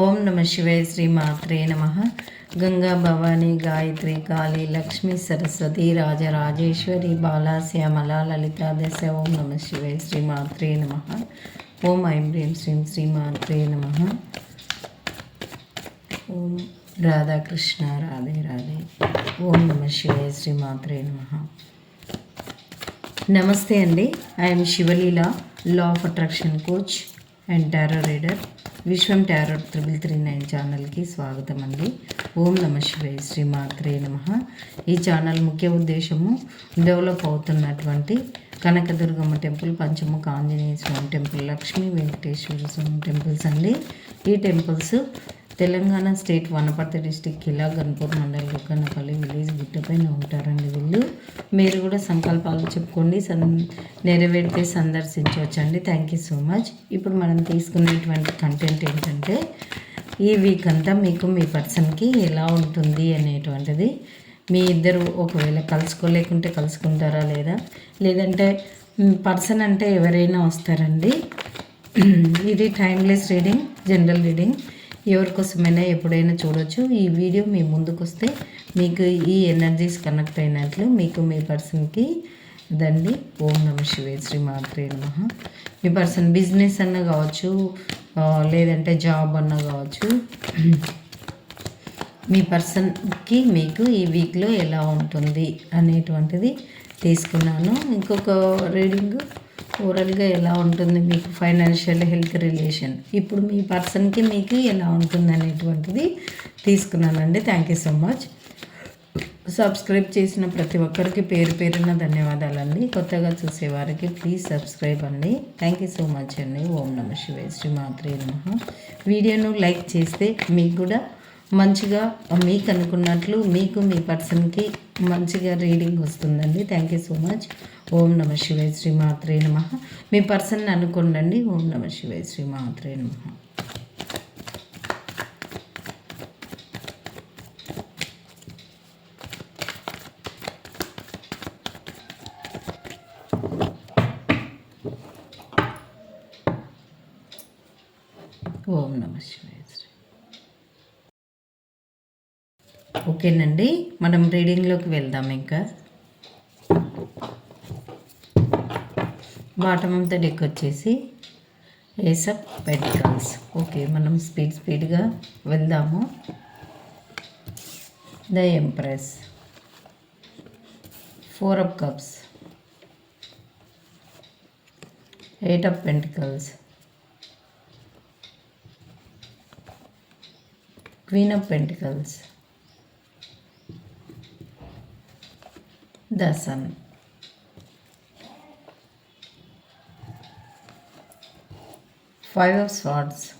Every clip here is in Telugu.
ఓం నమ శివాయ శ్రీ మాత్రే నమ. గంగా భవాని గాయత్రి కాళీ లక్ష్మీ సరస్వతి రాజరాజేశ్వరి బాలా శ్యామల లలిత దశ. ఓం నమ శివాయ శ్రీ మాత్రే నమ. ఓం ఐం హ్రీం శ్రీం శ్రీ మాత్రే నమ. ఓం రాధాకృష్ణ రాధే రాధే. ఓం నమ శివాయ శ్రీ మాత్రే నమ. నమస్తే అండి. I'm Sivaleela law of attraction coach and tarot reader. Vishwam tarot triple three nine ఛానల్కి స్వాగతం అండి ఓం నమ శివాయ శ్రీ మాత్రే నమ. ఈ ఛానల్ ముఖ్య ఉద్దేశము డెవలప్ అవుతున్నటువంటి Kanakadurgamma temple Panchamukha Anjaneya Swamy temple Lakshmi Venkateswara Swamy temples అండి. ఈ temples Telangana state Wanaparthy district Killa Ganpur mandal Rukkannapalli village గుట్టపైన ఉంటారండి వీళ్ళు. మీరు కూడా సంకల్పాలు చెప్పుకోండి సన్ నెరవేరితే సందర్శించవచ్చండి. థ్యాంక్ యూ సో మచ్ ఇప్పుడు మనం తీసుకునేటువంటి కంటెంట్ ఏంటంటే ఈ వీక్ అంతా మీకు మీ పర్సన్కి ఎలా ఉంటుంది అనేటువంటిది. మీ ఇద్దరు ఒకవేళ కలుసుకోలేకుంటే కలుసుకుంటారా లేదా? లేదంటే పర్సన్ అంటే ఎవరైనా వస్తారండి. ఇది టైమ్లెస్ రీడింగ్ జనరల్ రీడింగ్ ఎవరికోసమైనా ఎప్పుడైనా చూడొచ్చు. ఈ వీడియో మీ ముందుకు వస్తే మీకు ఈ ఎనర్జీస్ కనెక్ట్ అయినట్లు మీకు మీ పర్సన్కి దండి. ఓం నమ శివే శ్రీ మాత్రే నమ. మీ పర్సన్ బిజినెస్ అన్న కావచ్చు లేదంటే జాబ్ అన్న కావచ్చు మీ పర్సన్కి మీకు ఈ వీక్లో ఎలా ఉంటుంది అనేటువంటిది తీసుకున్నాను. ఇంకొక రీడింగ్ ఓవరాల్గా ఎలా ఉంటుంది మీకు ఫైనాన్షియల్ హెల్త్ రిలేషన్ ఇప్పుడు మీ పర్సన్కి మీకు ఎలా ఉంటుంది అనేటువంటిది తీసుకున్నానండి. Thank you so much subscribe చేసిన ప్రతి ఒక్కరికి పేరు పేరున ధన్యవాదాలండి. కొత్తగా చూసేవారికి ప్లీజ్ సబ్స్క్రైబ్ అండి. థ్యాంక్ యూ సో మచ్ అండి. ఓం నమ శివాయ శ్రీ మాత్రే నమ. వీడియోను లైక్ చేస్తే మీకు కూడా మంచిగా మీకు అనుకున్నట్లు మీకు మీ పర్సన్కి మంచిగా రీడింగ్ వస్తుందండి. Thank you so much Om నమ శివాయ శ్రీ మాత్రే నమ. మీ పర్సన్ అనుకోండి ఓం నమ శివాయ శ్రీ మాత్రే నమ ఓం నమ శివాయ శ్రీ ఓకేనండి మనం రీడింగ్లోకి వెళ్దాం ఇంకా. బాటమ్ ఆఫ్ ద డెక్ వచ్చేసి ఏసప్ పెంటికల్స్ ఓకే మనం స్పీడ్ స్పీడ్గా వెళ్దాము. The empress four of cups eight of pentacles queen of pentacles દસમ five of swords.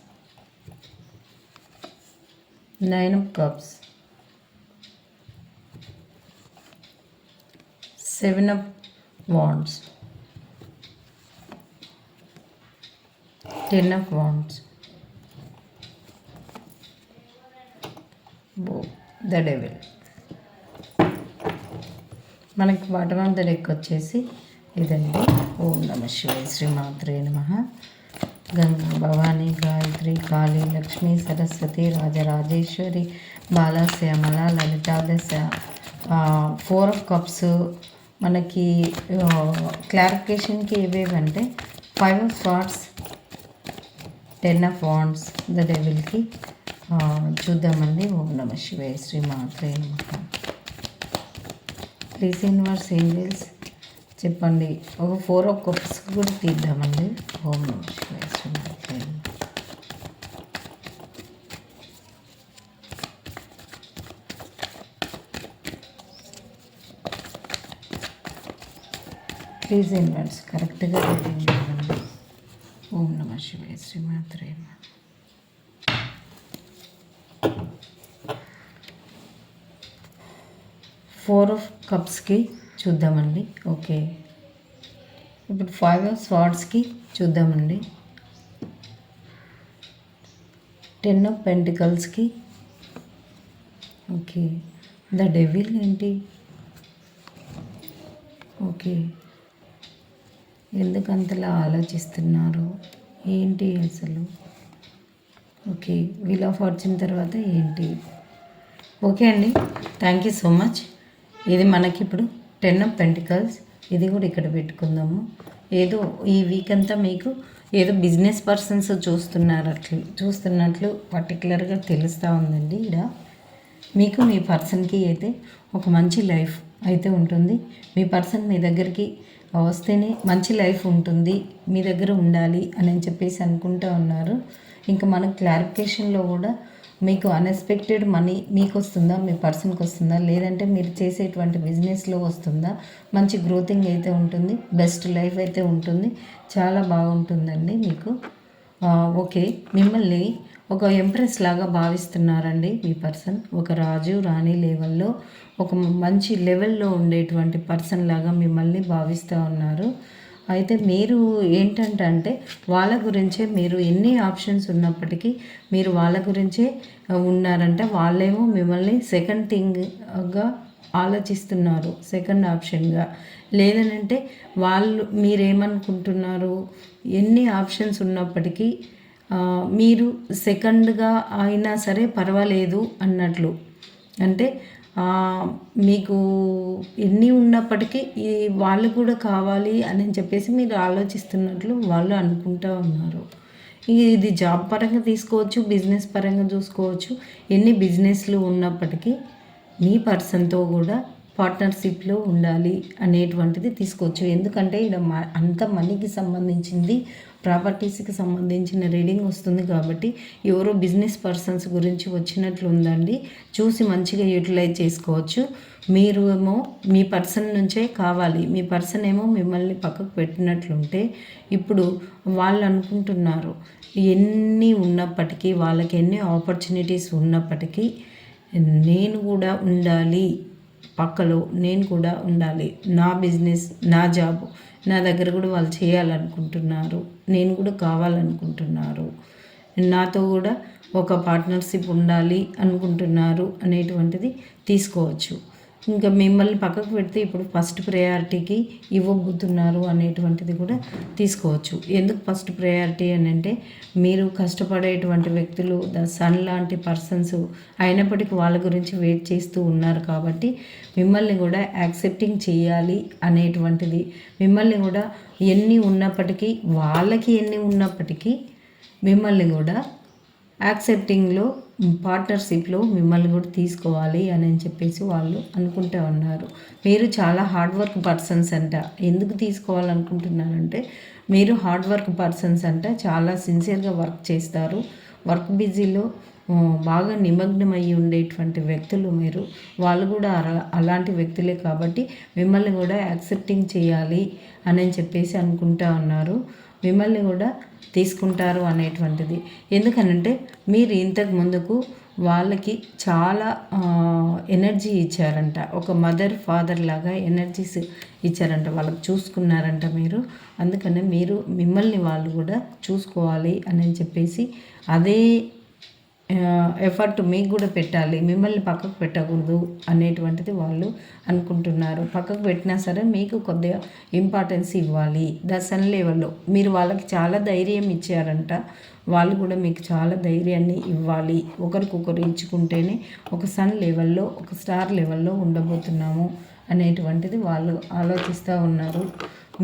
Nine of cups. Seven of wands. Ten of wands. Bow, the devil. మనకి బాటమ్ ఆఫ్ ద వచ్చేసి ఇదండి. ఓం నమ శివాయ శ్రీమాత్రే నమ. గంగా భవానీ గాయత్రి కాళీ లక్ష్మీ సరస్వతి రాజరాజేశ్వరి బాలశ్యామల లలితాదశ ఫోర్ ఆఫ్ కప్స్ మనకి క్లారిఫికేషన్కి ఏవేవంటే five of swords ten of wands the డెవిల్కి చూద్దామండి. ఓం నమ శివాయ శ్రీ మాత్రే నమ. ప్లీజ్ యూనివర్స్ ఏంజల్స్ చెప్పండి. ఒక ఫోర్ ఓ కప్స్ కూడా తీద్దామండి. హోమ్ నమ ప్లీజ్ ఇన్వర్స్ కరెక్ట్గా రీడింగ్ ఓం నమ శివాయ శ్రీమాత్రే ఫోర్ ఆఫ్ కప్స్కి చూద్దామండి. ఓకే. ఇప్పుడు ఫైవ్ ఆఫ్ స్వార్డ్స్కి చూద్దామండి. టెన్ ఆఫ్ పెంటికల్స్కి ఓకే. ద డెవిల్ ఏంటి? ఓకే. ఎందుకు అంతలా ఆలోచిస్తున్నారు? ఏంటి అసలు? ఓకే. వీల్ ఆఫ్ ఫార్చ్యూన్ తర్వాత ఏంటి? ఓకే అండి. థ్యాంక్ యూ సో మచ్ ఇది మనకి ఇప్పుడు టెన్ ఆఫ్ పెంటికల్స్. ఇది కూడా ఇక్కడ పెట్టుకుందాము. ఏదో ఈ వీక్ అంతా మీకు ఏదో బిజినెస్ పర్సన్స్ చూస్తున్నారట్లు చూస్తున్నట్లు పర్టికులర్గా తెలుస్తూ ఉందండి ఇక్కడ మీకు మీ పర్సన్కి అయితే ఒక మంచి లైఫ్ అయితే ఉంటుంది. మీ పర్సన్ మీ దగ్గరికి వస్తేనే మంచి లైఫ్ ఉంటుంది. మీ దగ్గర ఉండాలి అని చెప్పేసి అనుకుంటూ ఉన్నారు. ఇంకా మనకు క్లారిఫికేషన్లో కూడా మీకు అన్ఎక్స్పెక్టెడ్ మనీ మీకు వస్తుందా మీ పర్సన్కి వస్తుందా లేదంటే మీరు చేసేటువంటి బిజినెస్లో వస్తుందా? మంచి గ్రోతింగ్ అయితే ఉంటుంది బెస్ట్ లైఫ్ అయితే ఉంటుంది చాలా బాగుంటుందండి మీకు. ఓకే మిమ్మల్ని ఒక ఎంప్రెస్ లాగా భావిస్తున్నారండి మీ పర్సన్ ఒక రాజు రాణి లెవెల్లో ఒక మంచి లెవెల్లో ఉండేటువంటి పర్సన్ లాగా మిమ్మల్ని భావిస్తూ ఉన్నారు. అయితే మీరు ఏంటంటే వాళ్ళ గురించే మీరు ఎన్ని ఆప్షన్స్ ఉన్నప్పటికీ మీరు వాళ్ళ గురించే ఉన్నారంటే వాళ్ళేమో మిమ్మల్ని సెకండ్ థింగ్గా ఆలోచిస్తున్నారు సెకండ్ ఆప్షన్గా లేదనంటే వాళ్ళు మీరేమనుకుంటున్నారు? ఎన్ని ఆప్షన్స్ ఉన్నప్పటికీ మీరు సెకండ్గా అయినా సరే పర్వాలేదు అన్నట్లు. అంటే మీకు ఎన్ని ఉన్నప్పటికీ ఈ వాళ్ళు కూడా కావాలి అని చెప్పేసి మీరు ఆలోచిస్తున్నట్లు వాళ్ళు అనుకుంటూ ఉన్నారు. ఇది జాబ్ పరంగా తీసుకోవచ్చు బిజినెస్ పరంగా చూసుకోవచ్చు. ఎన్ని బిజినెస్లు ఉన్నప్పటికీ మీ పర్సన్తో కూడా పార్ట్నర్షిప్లో ఉండాలి అనేటువంటిది తీసుకోవచ్చు. ఎందుకంటే ఇక్కడ అంత మనీకి సంబంధించింది ప్రాపర్టీస్కి సంబంధించిన రీడింగ్ వస్తుంది కాబట్టి ఎవరో బిజినెస్ పర్సన్స్ గురించి వచ్చినట్లు ఉందండి. చూసి మంచిగా యూటిలైజ్ చేసుకోవచ్చు. మీరు ఏమో మీ పర్సన్ నుంచే కావాలి. మీ పర్సన్ ఏమో మిమ్మల్ని పక్కకు పెట్టినట్లుంటే ఇప్పుడు వాళ్ళు అనుకుంటున్నారు ఎన్ని ఉన్నప్పటికీ వాళ్ళకి ఎన్ని ఆపర్చునిటీస్ ఉన్నప్పటికీ నేను కూడా ఉండాలి. పక్కలో నేను కూడా ఉండాలి. నా బిజినెస్ నా జాబ్ నా దగ్గర కూడా వాళ్ళు చేయాలనుకుంటున్నారు. నేను కూడా కావాలనుకుంటున్నారు. నాతో కూడా ఒక పార్ట్నర్షిప్ ఉండాలి అనుకుంటున్నారు అనేటువంటిది తీసుకోవచ్చు. ఇంకా మిమ్మల్ని పక్కకు పెడితే ఇప్పుడు ఫస్ట్ ప్రయారిటీకి ఇవ్వబోతున్నారు అనేటువంటిది కూడా తీసుకోవచ్చు. ఎందుకు ఫస్ట్ ప్రయారిటీ అని అంటే మీరు కష్టపడేటువంటి వ్యక్తులు ద సన్ లాంటి పర్సన్స్ అయినప్పటికీ వాళ్ళ గురించి వెయిట్ చేస్తూ ఉన్నారు కాబట్టి మిమ్మల్ని కూడా యాక్సెప్టింగ్ చేయాలి అనేటువంటిది. మిమ్మల్ని కూడా ఎన్ని ఉన్నప్పటికీ వాళ్ళకి ఎన్ని ఉన్నప్పటికీ మిమ్మల్ని కూడా యాక్సెప్టింగ్లో పార్ట్నర్షిప్లో మిమ్మల్ని కూడా తీసుకోవాలి అని చెప్పేసి వాళ్ళు అనుకుంటూ ఉన్నారు. మీరు చాలా హార్డ్ వర్క్ పర్సన్స్ అంట. ఎందుకు తీసుకోవాలనుకుంటున్నారంటే మీరు హార్డ్ వర్క్ పర్సన్స్ అంట చాలా సిన్సియర్గా వర్క్ చేస్తారు. వర్క్ బిజీలో బాగా నిమగ్నమై ఉండేటువంటి వ్యక్తులు మీరు. వాళ్ళు కూడా అలాంటి వ్యక్తులే కాబట్టి మిమ్మల్ని కూడా యాక్సెప్టింగ్ చేయాలి అని చెప్పేసి అనుకుంటా ఉన్నారు. మిమ్మల్ని కూడా తీసుకుంటారు అనేటువంటిది. ఎందుకనంటే మీరు ఇంతకు ముందుకు వాళ్ళకి చాలా ఎనర్జీ ఇచ్చారంట. ఒక మదర్ ఫాదర్ లాగా ఎనర్జీస్ ఇచ్చారంట. వాళ్ళకి చూసుకున్నారంట మీరు. అందుకనే మీరు మిమ్మల్ని వాళ్ళు కూడా చూసుకోవాలి అని చెప్పేసి అదే ఎఫర్ట్ మీకు కూడా పెట్టాలి. మిమ్మల్ని పక్కకు పెట్టకూడదు అనేటువంటిది వాళ్ళు అనుకుంటున్నారు. పక్కకు పెట్టినా సరే మీకు కొద్దిగా ఇంపార్టెన్స్ ఇవ్వాలి. ద సన్ లెవెల్లో మీరు వాళ్ళకి చాలా ధైర్యం ఇచ్చారంట. వాళ్ళు కూడా మీకు చాలా ధైర్యాన్ని ఇవ్వాలి. ఒకరికొకరు ఇచ్చుకుంటేనే ఒక సన్ లెవెల్లో ఒక స్టార్ లెవెల్లో ఉండబోతున్నాము అనేటువంటిది వాళ్ళు ఆలోచిస్తూ ఉన్నారు.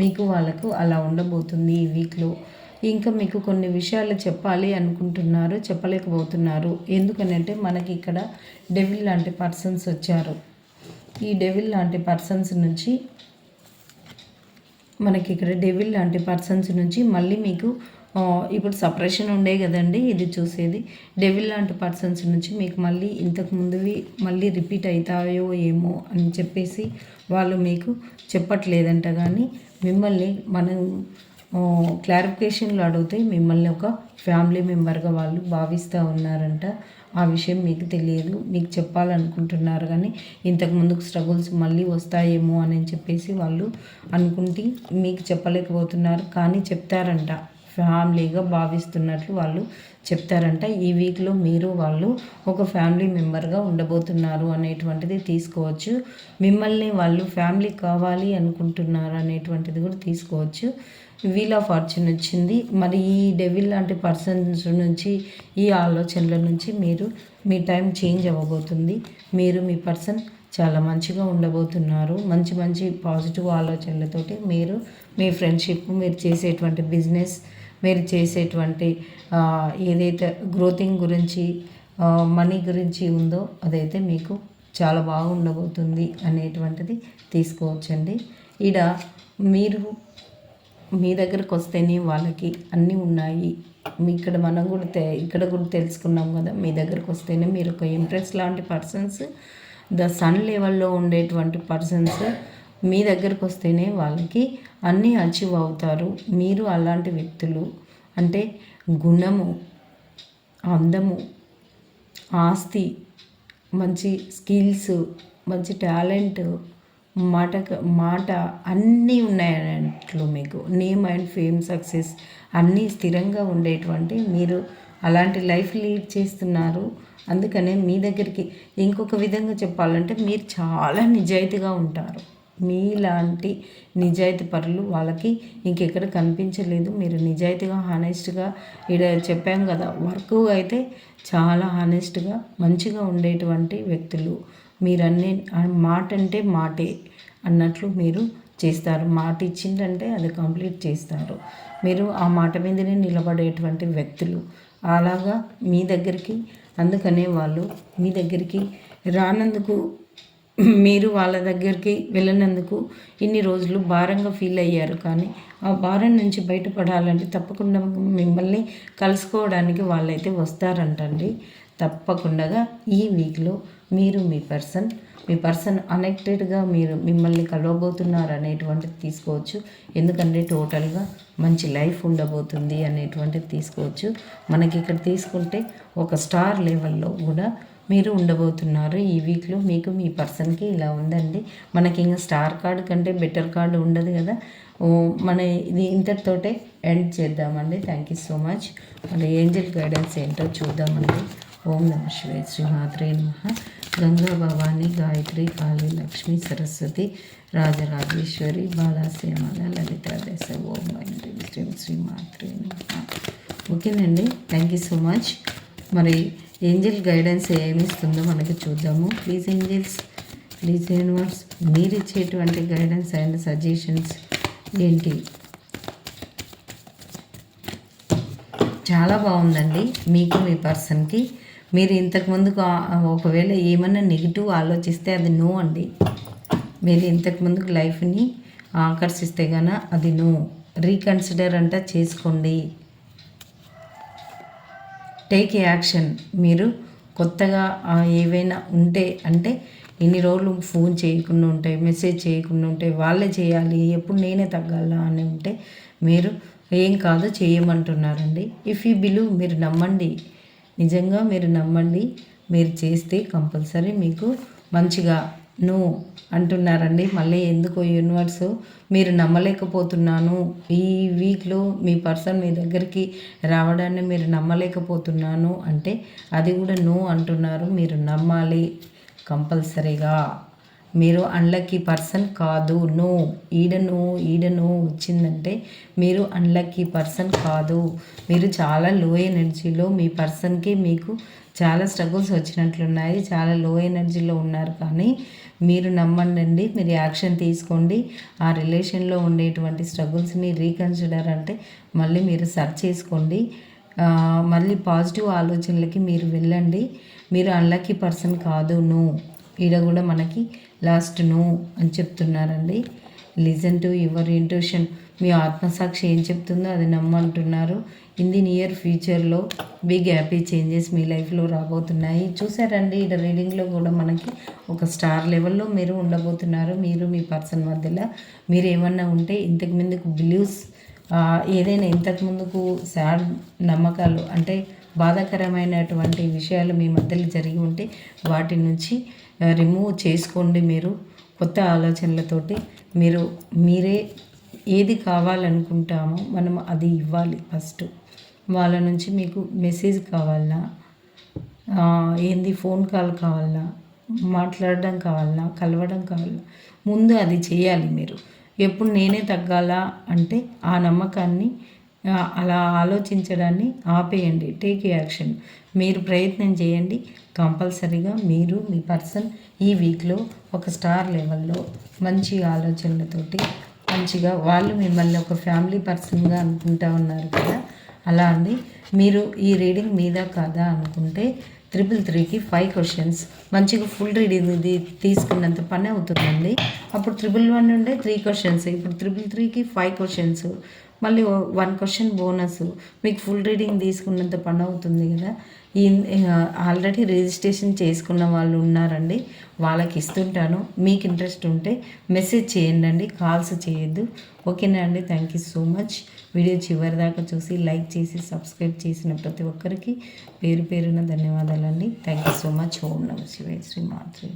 మీకు వాళ్ళకు అలా ఉండబోతుంది ఈ వీక్లో ఇంకా మీకు కొన్ని విషయాలు చెప్పాలి అనుకుంటున్నారు చెప్పలేకపోతున్నారు. ఎందుకనంటే మనకి ఇక్కడ డెవిల్ లాంటి పర్సన్స్ వచ్చారు. ఈ డెవిల్ లాంటి పర్సన్స్ నుంచి మనకి ఇక్కడ డెవిల్ లాంటి పర్సన్స్ నుంచి మళ్ళీ మీకు ఇప్పుడు సపరేషన్ ఉండే కదండి ఇది చూసేది. డెవిల్ లాంటి పర్సన్స్ నుంచి మీకు మళ్ళీ ఇంతకు ముందువి మళ్ళీ రిపీట్ అవుతాయో ఏమో అని చెప్పేసి వాళ్ళు మీకు చెప్పట్లేదంట. కానీ మిమ్మల్ని మనం క్లారిఫికేషన్లు అడిగితే మిమ్మల్ని ఒక ఫ్యామిలీ మెంబర్గా వాళ్ళు భావిస్తూ ఉన్నారంట. ఆ విషయం మీకు తెలియదు. మీకు చెప్పాలనుకుంటున్నారు కానీ ఇంతకు ముందుకు స్ట్రగుల్స్ మళ్ళీ వస్తాయేమో అని చెప్పేసి వాళ్ళు అనుకుంటే మీకు చెప్పలేకపోతున్నారు కానీ చెప్తారంట. ఫ్యామిలీగా భావిస్తున్నట్లు వాళ్ళు చెప్తారంట. ఈ వీక్లో మీరు వాళ్ళు ఒక ఫ్యామిలీ మెంబర్గా ఉండబోతున్నారు అనేటువంటిది తీసుకోవచ్చు. మిమ్మల్ని వాళ్ళు ఫ్యామిలీ కావాలి అనుకుంటున్నారు అనేటువంటిది కూడా తీసుకోవచ్చు. వీల్ ఆఫ్ ఫార్చ్యూన్ వచ్చింది. మరి ఈ డెవిల్ లాంటి పర్సన్స్ నుంచి ఈ ఆలోచనల నుంచి మీరు మీ టైం చేంజ్ అవ్వబోతుంది. మీరు మీ పర్సన్ చాలా మంచిగా ఉండబోతున్నారు. మంచి మంచి పాజిటివ్ ఆలోచనలతోటి మీరు మీ ఫ్రెండ్షిప్ మీరు చేసేటువంటి బిజినెస్ మీరు చేసేటువంటి ఏదైతే గ్రోతింగ్ గురించి మనీ గురించి ఉందో అదైతే మీకు చాలా బాగుండబోతుంది అనేటువంటిది తీసుకోవచ్చండి. ఈడ మీరు మీ దగ్గరకు వస్తేనే వాళ్ళకి అన్నీ ఉన్నాయి. మీ ఇక్కడ మనం కూడా తె ఇక్కడ కూడా తెలుసుకున్నాం కదా మీ దగ్గరకు వస్తేనే మీరు ఒక ఇంప్రెస్ లాంటి పర్సన్స్ ద సన్ లెవెల్లో ఉండేటువంటి పర్సన్స్ మీ దగ్గరకు వస్తేనే వాళ్ళకి అన్నీ అచీవ్ అవుతారు. మీరు అలాంటి వ్యక్తులు. అంటే గుణము అందము ఆస్తి మంచి స్కిల్స్ మంచి టాలెంట్ మాట మాట అన్నీ ఉన్నాయన్నట్లు మీకు. నేమ్ అండ్ ఫేమ్ సక్సెస్ అన్నీ స్థిరంగా ఉండేటువంటి మీరు అలాంటి లైఫ్ లీడ్ చేస్తున్నారు. అందుకనే మీ దగ్గరికి ఇంకొక విధంగా చెప్పాలంటే మీరు చాలా నిజాయితీగా ఉంటారు. మీలాంటి నిజాయితీ పరులు వాళ్ళకి ఇంకెక్కడ కనిపించలేదు. మీరు నిజాయితీగా హానెస్ట్గా ఇక్కడ చెప్పాం కదా వర్క్ అయితే చాలా హానెస్ట్గా మంచిగా ఉండేటువంటి వ్యక్తులు. మీరన్నీ మాట అంటే మాటే అన్నట్లు మీరు చేస్తారు. మాట ఇచ్చిందంటే అది కంప్లీట్ చేస్తారు. మీరు ఆ మాట మీదనే నిలబడేటువంటి వ్యక్తులు. అలాగా మీ దగ్గరికి అందుకనే వాళ్ళు మీ దగ్గరికి రానందుకు మీరు వాళ్ళ దగ్గరికి వెళ్ళినందుకు ఇన్ని రోజులు భారంగా ఫీల్ అయ్యారు కానీ ఆ భారం నుంచి బయటపడాలంటే తప్పకుండా మిమ్మల్ని కలుసుకోవడానికి వాళ్ళైతే వస్తారంటండి. తప్పకుండా ఈ వీక్లో మీరు మీ పర్సన్ మీ పర్సన్ అనెక్టెడ్గా మీరు మిమ్మల్ని కలవబోతున్నారు అనేటువంటిది తీసుకోవచ్చు. ఎందుకంటే టోటల్గా మంచి లైఫ్ ఉండబోతుంది అనేటువంటిది తీసుకోవచ్చు. మనకి ఇక్కడ తీసుకుంటే ఒక స్టార్ లెవెల్లో కూడా మీరు ఉండబోతున్నారు ఈ వీక్లో మీకు మీ పర్సన్కి ఇలా ఉందండి. మనకి ఇంకా స్టార్ కార్డు కంటే బెటర్ కార్డు ఉండదు కదా. మన ఇది ఇంతటితోటే ఎండ్ చేద్దామండి. Thank you so much. మన ఏంజల్ గైడెన్స్ ఏంటో చూద్దామండి. ఓం నమ శివాయ శ్రీమాత్రే నమ. గంగా భవాని గాయత్రి కాళీ లక్ష్మి సరస్వతి రాజరాజేశ్వరి బాలాసేమల లలిత దేశ ఓం శ్రీ శ్రీ మాత్రే నమ. ఓకేనండి. Thank you so much. మరి ఏంజిల్ గైడెన్స్ ఏమి ఇస్తుందో మనకి చూద్దాము. ప్లీజ్ ఏంజిల్స్ ప్లీజ్ యూనివర్స్ మీరు ఇచ్చేటువంటి గైడెన్స్ అండ్ సజెషన్స్ ఏంటి? చాలా బాగుందండి మీకు మీ పర్సన్కి మీరు ఇంతకుముందుకు ఒకవేళ ఏమన్నా నెగిటివ్ ఆలోచిస్తే అది నో అండి. మీరు ఇంతకుముందుకు లైఫ్ని ఆకర్షిస్తే కనుక అది నో రీకన్సిడర్ అంట చేసుకోండి. Take action. మీరు కొత్తగా ఏవైనా ఉంటే అంటే ఇన్ని రోజులు ఫోన్ చేయకుండా ఉంటే మెసేజ్ చేయకుండా ఉంటే వాళ్ళే చేయాలి ఎప్పుడు నేనే తగ్గాలా అని ఉంటే మీరు ఏం కాదు చేయమంటున్నారండి. ఇఫ్ యూ బిలీవ్ మీరు నమ్మండి. నిజంగా మీరు నమ్మండి. మీరు చేస్తే కంపల్సరీ మీకు మంచిగా నో అంటున్నారండి. మళ్ళీ ఎందుకో యూనివర్స్ మీరు నమ్మలేకపోతున్నాను. ఈ వీక్లో మీ పర్సన్ మీ దగ్గరికి రావడాన్ని మీరు నమ్మలేకపోతున్నాను అంటే అది కూడా నో అంటున్నారు. మీరు నమ్మాలి కంపల్సరీగా. మీరు అన్లక్కీ పర్సన్ కాదు. నో. ఈడను ఈడను వచ్చిందంటే మీరు అన్లక్కీ పర్సన్ కాదు. మీరు చాలా లో ఎనర్జీలో మీ పర్సన్కి మీకు చాలా స్ట్రగుల్స్ వచ్చినట్లున్నాయి. చాలా లో ఎనర్జీలో ఉన్నారు కానీ మీరు నమ్మండి మీరు యాక్షన్ తీసుకోండి. ఆ రిలేషన్లో ఉండేటువంటి స్ట్రగుల్స్ని రీకన్సిడర్ అంటే మళ్ళీ మీరు సర్చ్ చేసుకోండి. మళ్ళీ పాజిటివ్ ఆలోచనలకి మీరు వెళ్ళండి. మీరు అన్లక్కీ పర్సన్ కాదు నో ఈడ కూడా మనకి లాస్ట్ నో అని చెప్తున్నారండి. లిజన్ టు యువర్ ఇంట్యూషన్ మీ ఆత్మసాక్షి ఏం చెప్తుందో అది నమ్మంటున్నారు. ఇన్ ది నియర్ ఫ్యూచర్లో బిగ్ హ్యాపీ చేంజెస్ మీ లైఫ్లో రాబోతున్నాయి. చూసారండి ఇక్కడ రీడింగ్లో కూడా మనకి ఒక స్టార్ లెవెల్లో మీరు ఉండబోతున్నారు. మీరు మీ పర్సన్ మధ్యలో. మీరు ఏమన్నా ఉంటే ఇంతకు ముందుకు బిలీవ్స్ ఏదైనా ఇంతకు ముందుకు సాడ్ నమ్మకాలు అంటే బాధాకరమైనటువంటి విషయాలు మీ మధ్యలో జరిగి ఉంటే వాటి నుంచి రిమూవ్ చేసుకోండి మీరు. కొత్త ఆలోచనలతోటి మీరు మీరే ఏది కావాలనుకుంటామో మనం అది ఇవ్వాలి ఫస్ట్. వాళ్ళ నుంచి మీకు మెసేజ్ కావాలా ఏంది ఫోన్ కాల్ కావాలా మాట్లాడడం కావాలా కలవడం కావాలా ముందు అది చేయాలి మీరు. ఎప్పుడు నేనే తగ్గాలా అంటే ఆ నమ్మకాన్ని అలా ఆలోచించడాన్ని ఆపేయండి. Take action. మీరు ప్రయత్నం చేయండి. కంపల్సరీగా మీరు మీ పర్సన్ ఈ వీక్లో ఒక స్టార్ లెవెల్లో మంచి ఆలోచనలతోటి మంచిగా వాళ్ళు మిమ్మల్ని ఒక ఫ్యామిలీ పర్సన్గా అనుకుంటా ఉన్నారు కదా? అలా అండి. మీరు ఈ రీడింగ్ మీద కాదా అనుకుంటే త్రిపుల్ త్రీకి ఫైవ్ క్వశ్చన్స్. మంచిగా ఫుల్ రీడింగ్ ఇది తీసుకున్నంత పని అవుతుందండి. అప్పుడు త్రిపుల్ వన్ ఉండే త్రీ క్వశ్చన్స్. ఇప్పుడు త్రిపుల్ త్రీకి ఫైవ్ క్వశ్చన్స్. మళ్ళీ వన్ క్వశ్చన్ బోనస్. మీకు ఫుల్ రీడింగ్ తీసుకున్నంత పని అవుతుంది కదా? ఆల్రెడీ రిజిస్ట్రేషన్ చేసుకున్న వాళ్ళు ఉన్నారండి. వాళ్ళకి ఇస్తుంటాను. మీకు ఇంట్రెస్ట్ ఉంటే మెసేజ్ చేయండి కాల్స్ చేయొద్దు. ఓకేనా అండి? Thank you so much. Video చివరి దాకా చూసి లైక్ చేసి సబ్స్క్రైబ్ చేసిన ప్రతి ఒక్కరికి పేరు పేరున ధన్యవాదాలండి. Thank you so much. ఓం నమ శివాయ శ్రీ మాత్రే.